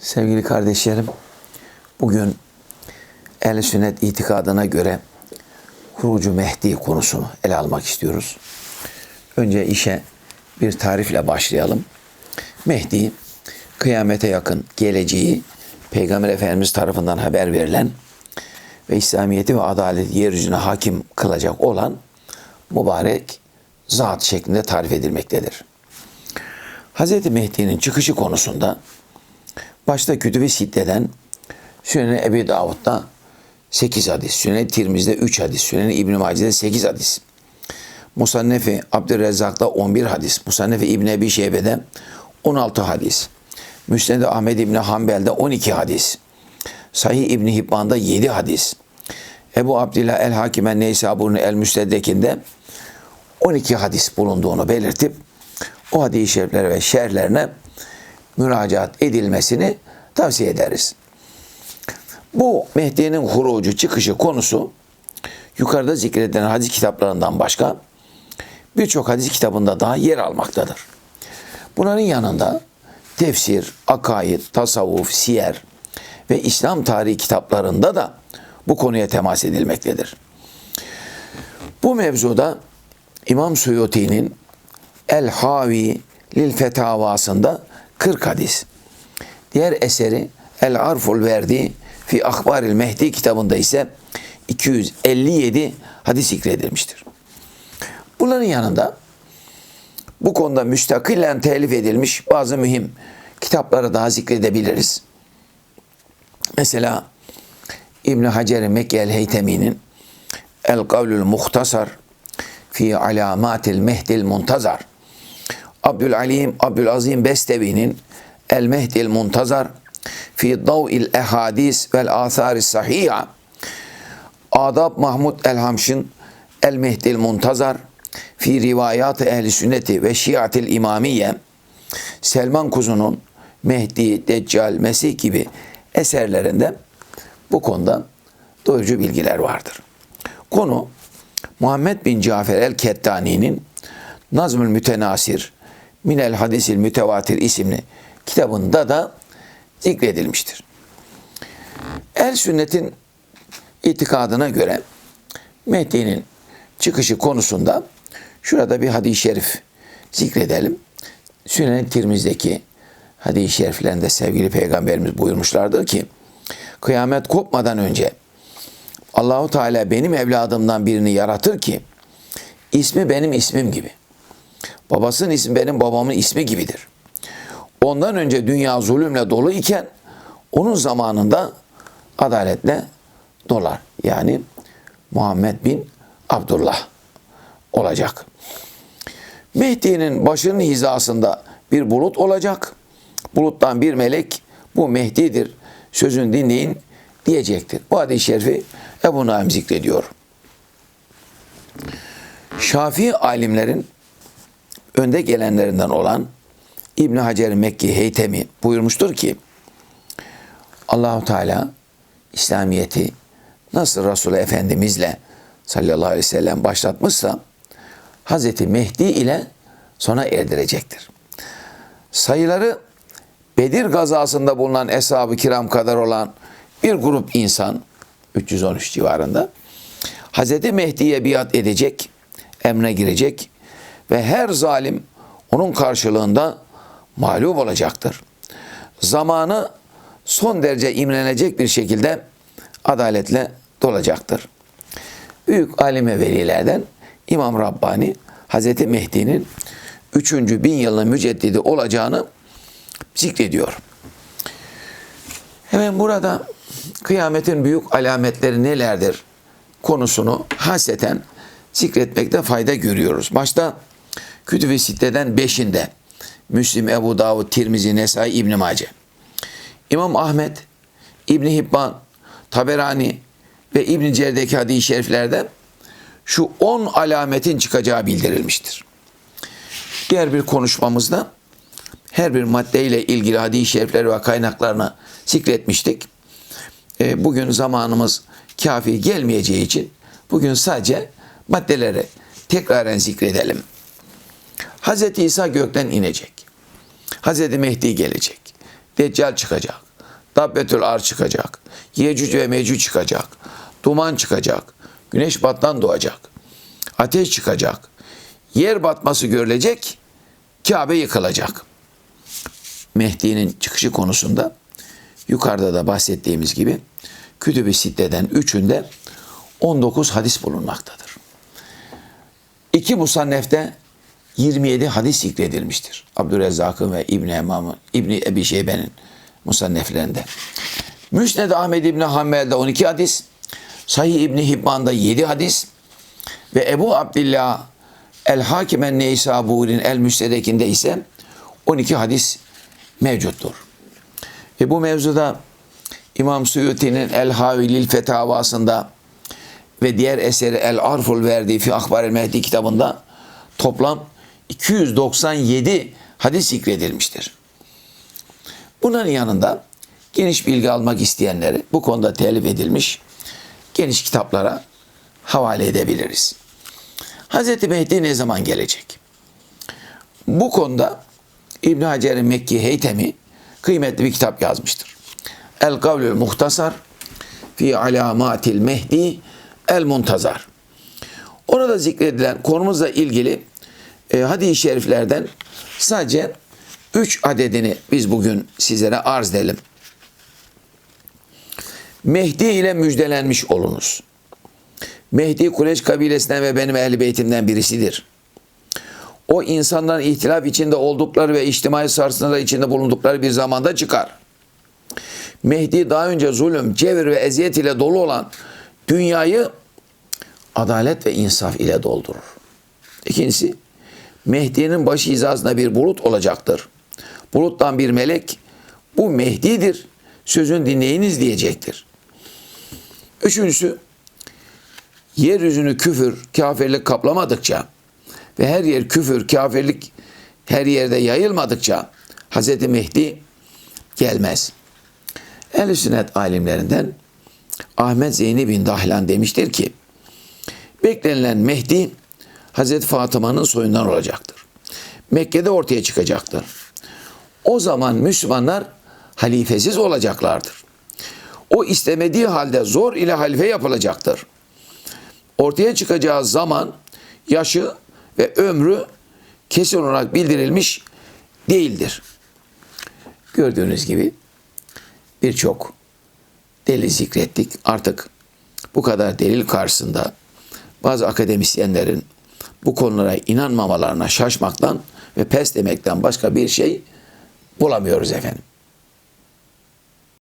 Sevgili kardeşlerim, bugün el sünnet itikadına göre Hurucu Mehdi konusunu ele almak istiyoruz. Önce işe bir tarifle başlayalım. Mehdi, kıyamete yakın geleceği Peygamber Efendimiz tarafından haber verilen ve İslamiyeti ve adaleti yeryüzüne hakim kılacak olan mübarek zat şeklinde tarif edilmektedir. Hz. Mehdi'nin çıkışı konusunda başta Kütüb-i Sitte'den Sünen-i Ebi Davud'da 8 hadis, Sünen-i Tirmiz'de 3 hadis, Sünen-i İbn-i Mace'de 8 hadis. Musannefi Abdülrezzak'ta 11 hadis, Musannefi İbn Ebi Şeybe'de 16 hadis. Müsned-i Ahmed İbni Hanbel'de 12 hadis. Sahih İbni Hibban'da 7 hadis. Ebu Abdillah el-Hakimen Neysaburi'nin el-Müstedrek'inde 12 hadis bulunduğunu belirtip o hadis-i şeriflere ve şerlerine müracaat edilmesini tavsiye ederiz. Bu Mehdi'nin hurucu çıkışı konusu yukarıda zikredilen hadis kitaplarından başka birçok hadis kitabında daha yer almaktadır. Bunların yanında tefsir, akaid, tasavvuf, siyer ve İslam tarihi kitaplarında da bu konuya temas edilmektedir. Bu mevzuda İmam Suyuti'nin El Havi Lil Fetavasında 40 hadis. Diğer eseri El Arful Verdi Fi Akbaril Mehdi kitabında ise 257 hadis zikredilmiştir. Bunların yanında bu konuda müstakilen telif edilmiş bazı mühim kitapları daha zikredebiliriz. Mesela İbn Hacer Mekke el Heytemi'nin El Kavlül Muhtasar fi Alamatil Mehdil Muntazar Abdülalim Abdülazim Bestevi'nin El Mehdil Muntazar fi Dav'il Ehadis vel Asaris Sahiha Adab Mahmud Elhamş'ın El Mehdil Muntazar fi Rivayat Ehli Sünneti ve Şiatil İmamiye Selman Kuzu'nun Mehdi, Deccal, Mesih gibi eserlerinde bu konuda doyurucu bilgiler vardır. Konu Muhammed bin Cafer el-Kettani'nin Nazmül Mütenasir Minel Hadisil Mütevatir isimli kitabında da zikredilmiştir. El sünnetin itikadına göre Mehdi'nin çıkışı konusunda şurada bir hadis-i şerif zikredelim. Sünen Tirmiz'deki hadis-i şeriflerinde sevgili peygamberimiz buyurmuşlardır ki kıyamet kopmadan önce Allahu Teala benim evladımdan birini yaratır ki ismi benim ismim gibi. Babasının ismi benim babamın ismi gibidir. Ondan önce dünya zulümle dolu iken onun zamanında adaletle dolar. Yani Muhammed bin Abdullah olacak. Mehdi'nin başının hizasında bir bulut olacak. Buluttan bir melek bu Mehdi'dir. Sözün dinleyin diyecektir. Bu hadis-i şerifi Ebu Naim zikrediyor. Şafii alimlerin önde gelenlerinden olan İbn Hacer Mekki Heytemi buyurmuştur ki Allahu Teala İslamiyeti nasıl Resul Efendimizle sallallahu aleyhi ve sellem başlatmışsa Hazreti Mehdi ile sona erdirecektir. Sayıları Bedir gazasında bulunan eshab-ı kiram kadar olan bir grup insan 313 civarında Hazreti Mehdi'ye biat edecek, emre girecek ve her zalim onun karşılığında mağlup olacaktır. Zamanı son derece imrenecek bir şekilde adaletle dolacaktır. Büyük alime velilerden İmam Rabbani Hazreti Mehdi'nin 3. bin yılın müceddidi olacağını zikrediyor. Hemen burada kıyametin büyük alametleri nelerdir konusunu haseten zikretmekte fayda görüyoruz. Başta Kütüb-i Sitte'den beşinde Müslim, Ebu Davud, Tirmizi, Nesai, İbn Mace. İmam Ahmet, İbn Hibban, Taberani ve İbn Cer'deki hadis-i şeriflerde şu on alametin çıkacağı bildirilmiştir. Diğer bir konuşmamızda her bir maddeyle ilgili hadis-i şerifleri ve kaynaklarını zikretmiştik. E, bugün zamanımız kafi gelmeyeceği için bugün sadece maddeleri tekraren zikredelim. Hz. İsa gökten inecek. Hz. Mehdi gelecek. Deccal çıkacak. Dabbetül Ar çıkacak. Yecüc ve Mecüc çıkacak. Duman çıkacak. Güneş battan doğacak. Ateş çıkacak. Yer batması görülecek. Kabe yıkılacak. Mehdi'nin çıkışı konusunda yukarıda da bahsettiğimiz gibi Kütüb-i Sitte'den üçünde 19 hadis bulunmaktadır. İki musannefte 27 hadis zikredilmiştir. Abdurrezzak'ın ve İbni Emam'ın, İbni Ebi Şeybe'nin musanneflerinde. Müsned Ahmed İbni Hanbel'de 12 hadis, Sahih İbni Hibban'da 7 hadis ve Ebu Abdillah El Hakimen Neysaburi'nin El Müstedek'inde ise 12 hadis mevcuttur. Ve bu mevzuda İmam Suyuti'nin El Havilil Fetavasında ve diğer eseri El Arful verdiği Fi Akbar el Mehdi kitabında toplam 297 hadis zikredilmiştir. Bunların yanında geniş bilgi almak isteyenleri bu konuda telif edilmiş geniş kitaplara havale edebiliriz. Hz. Mehdi ne zaman gelecek? Bu konuda İbn Hacer'in Mekki Heytemi kıymetli bir kitap yazmıştır. El Kavlül Muhtasar fi alamatil Mehdi el Muntazar. Orada zikredilen konumuzla ilgili e, hadis-i şeriflerden sadece 3 adedini biz bugün sizlere arz edelim. Mehdi ile müjdelenmiş olunuz. Mehdi Kureyş kabilesinden ve benim ehli beytimden birisidir. O insanların ihtilaf içinde oldukları ve içtimai sarsıntılar içinde bulundukları bir zamanda çıkar. Mehdi daha önce zulüm, cevir ve eziyet ile dolu olan dünyayı adalet ve insaf ile doldurur. İkincisi, Mehdi'nin başı hizasında bir bulut olacaktır. Buluttan bir melek, bu Mehdi'dir, sözün dinleyiniz diyecektir. Üçüncüsü, yeryüzünü küfür, kafirlik kaplamadıkça ve her yer küfür, kafirlik her yerde yayılmadıkça Hz. Mehdi gelmez. Ehl-i sünnet alimlerinden Ahmet Zeyni bin Dahlan demiştir ki, beklenilen Mehdi Hazreti Fatıma'nın soyundan olacaktır. Mekke'de ortaya çıkacaktır. O zaman Müslümanlar halifesiz olacaklardır. O istemediği halde zor ile halife yapılacaktır. Ortaya çıkacağı zaman, yaşı ve ömrü kesin olarak bildirilmiş değildir. Gördüğünüz gibi birçok delil zikrettik. Artık bu kadar delil karşısında bazı akademisyenlerin bu konulara inanmamalarına şaşmaktan ve pes demekten başka bir şey bulamıyoruz efendim.